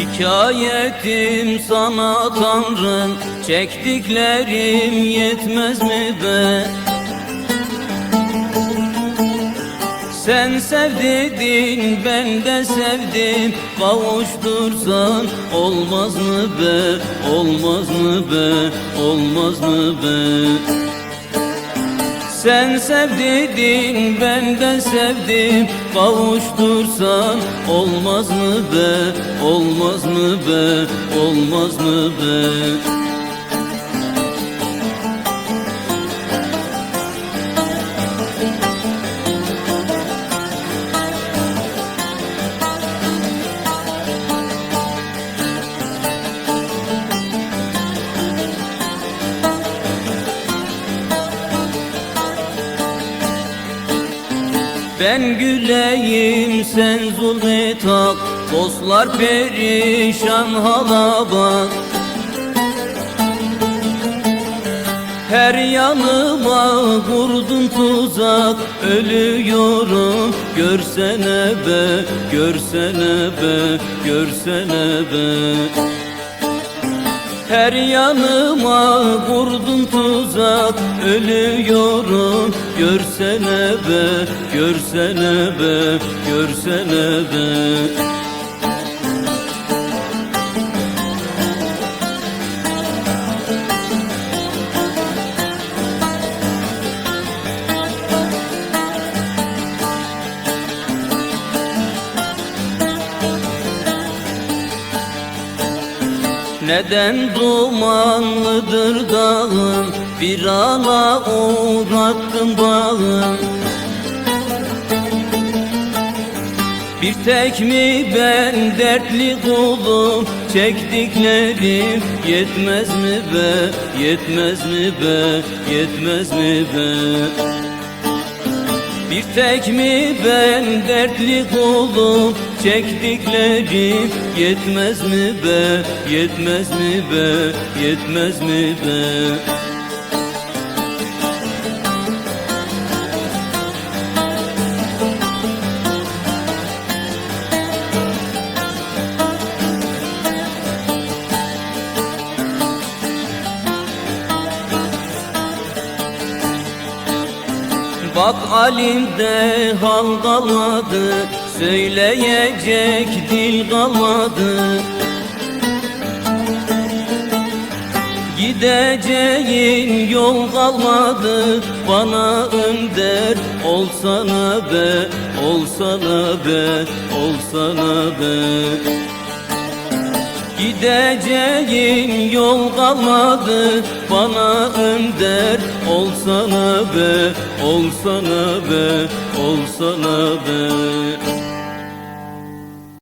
Şikayetim sana Tanrım Çektiklerim yetmez mi be? Sen sev dedin ben de sevdim Kavuştursan olmaz mı be? Olmaz mı be? Olmaz mı be? Sen sev dedin ben de sevdim Kavuştursan olmaz mı be Olmaz mı be Olmaz mı be Ben güleyim sen zulmet hak Dostlar perişan hala bak. Her yanıma kurdun tuzak. Ölüyorum görsene be Görsene be Görsene be. Her yanıma vurdun tuzak. Ölüyorum görsene be Görsene be Görsene be. Neden dumanlıdır dağım Bir ala uğrattın bağım Bir tek mi ben dertli kulum Çektiklerim yetmez mi be Yetmez mi be Yetmez mi be? Bir tek mi ben dertli kulum Çektiklerim yetmez mi be Yetmez mi be Yetmez mi be Bak alimde hal kalmadı Söyleyecek dil kalmadı. Gideceğin yol kalmadı Bana önder olsana be Olsana be Olsana be Gideceğin yol kalmadı. Bana önder olsana be Olsana be Olsana be